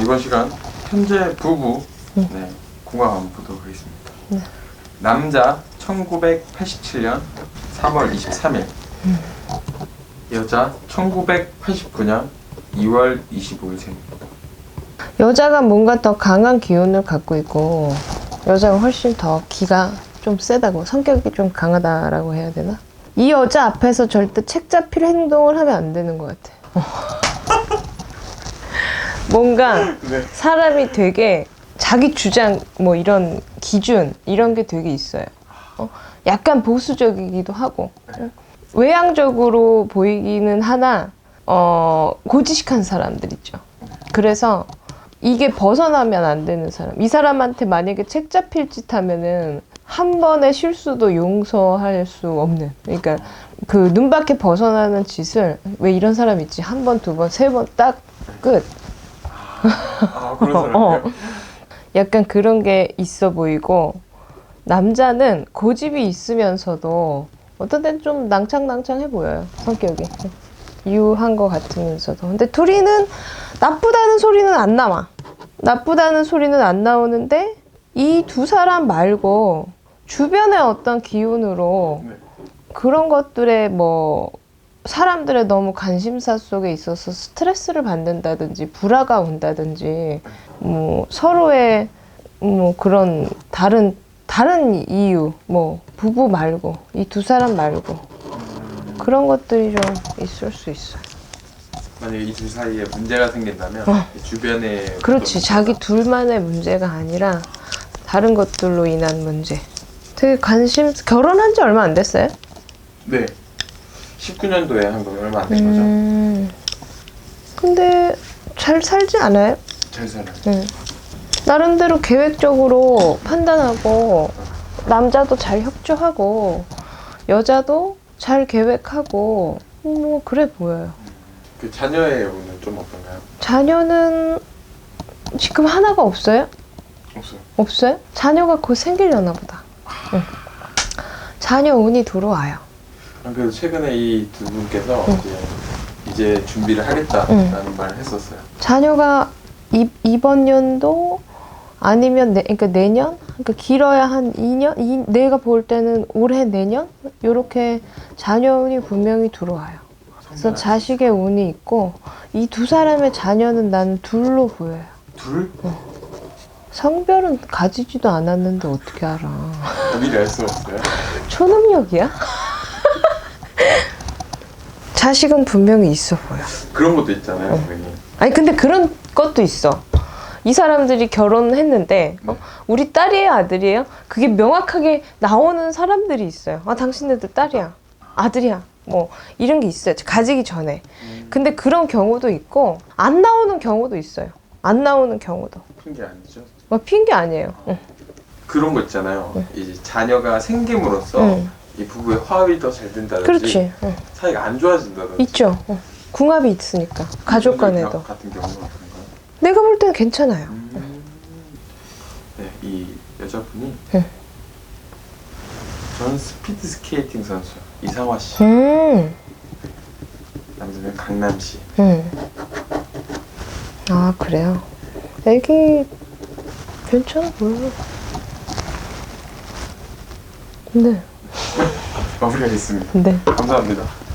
이번 시간 현재 부부 네, 궁합 한번 보도록 하겠습니다. 남자 1987년 3월 23일 여자 1989년 2월 25일생입니다. 여자가 뭔가 더 강한 기운을 갖고 있고 여자가 훨씬 더 기가 좀 세다고 성격이 좀 강하다라고 해야 되나? 이 여자 앞에서 절대 책 잡힐 행동을 하면 안 되는 것 같아. 어. 뭔가 네. 사람이 되게 자기 주장 뭐 이런 기준 이런 게 되게 있어요. 어? 약간 보수적이기도 하고 어? 외향적으로 보이기는 하나 어, 고지식한 사람들 있죠. 그래서 이게 벗어나면 안 되는 사람. 이 사람한테 만약에 책 잡힐 짓 하면은 한 번의 실수도 용서할 수 없는. 그러니까 그 눈밖에 벗어나는 짓을 왜 이런 사람 있지? 한 번, 두 번, 세 번 딱 끝. 아 그런 어, 사람이요? 약간 그런 게 있어 보이고 남자는 고집이 있으면서도 어떤 때는 좀 낭창낭창해 보여요 성격이 유한 것 같으면서도 근데 둘이는 나쁘다는 소리는 안 나와 나쁘다는 소리는 안 나오는데 이 두 사람 말고 주변의 어떤 기운으로 네. 그런 것들에 뭐 사람들의 너무 관심사 속에 있어서 스트레스를 받는다든지 불화가 온다든지 뭐 서로의 뭐 그런 다른 다른 이유 뭐 부부 말고 이 두 사람 말고 그런 것들이 좀 있을 수 있어요. 만약에 이 둘 사이에 문제가 생긴다면 이 주변에 어. 그렇지 자기 둘만의 문제가 아니라 다른 것들로 인한 문제. 되게 관심 결혼한 지 얼마 안 됐어요? 네 19년도에 한거 얼마 안 된 거죠? 음. 근데 잘 살지 않아요? 잘 살아요. 응. 나름대로 계획적으로 판단하고 남자도 잘 협조하고 여자도 잘 계획하고 뭐 그래 보여요. 그 자녀의 여부는 좀 어떤가요? 자녀는 지금 하나가 없어요? 없어요. 없어요? 자녀가 곧 생기려나 보다. 응. 자녀 운이 들어와요. 안 그래도 최근에 이 두 분께서 응. 이제, 이제 준비를 하겠다라는 말을 했었어요. 자녀가 이, 이번 연도 아니면 내, 그러니까 내년? 그러니까 길어야 한 2년? 이, 내가 볼 때는 올해 내년? 요렇게 자녀 운이 분명히 들어와요. 그래서 자식의 운이 있고 이 두 사람의 자녀는 나는 둘로 보여요. 둘? 성별은 가지지도 않았는데 어떻게 알아? 미리 알 수 없어요. 초능력이야? 자식은 분명히 있어 보여. 그런 것도 있잖아요, 선생님. 아니 근데 그런 것도 있어. 이 사람들이 결혼했는데 어? 우리 딸이에요, 아들이에요? 그게 명확하게 나오는 사람들이 있어요. 아 당신네들 딸이야, 아들이야, 뭐 이런 게 있어요. 가지기 전에. 근데 그런 경우도 있고 안 나오는 경우도 있어요. 안 나오는 경우도. 핑계 아니죠? 뭐 핑계 아니에요. 응. 그런 거 있잖아요. 이제 자녀가 생김으로써 응. 이 부부의 화합이 더 잘 된다든지 그렇지. 응. 사이가 안 좋아진다든지 있죠. 응. 궁합이 있으니까 가족 간에도. 같은 경우는 어떤가요? 내가 볼 때는 괜찮아요. 음. 네, 이 여자분이 응. 전 스피드 스케이팅 선수 이상화 씨, 음, 남자는 강남 씨. 음. 아 그래요. 애기 괜찮아 보여. 네, 마무리하겠습니다. 네. 감사합니다.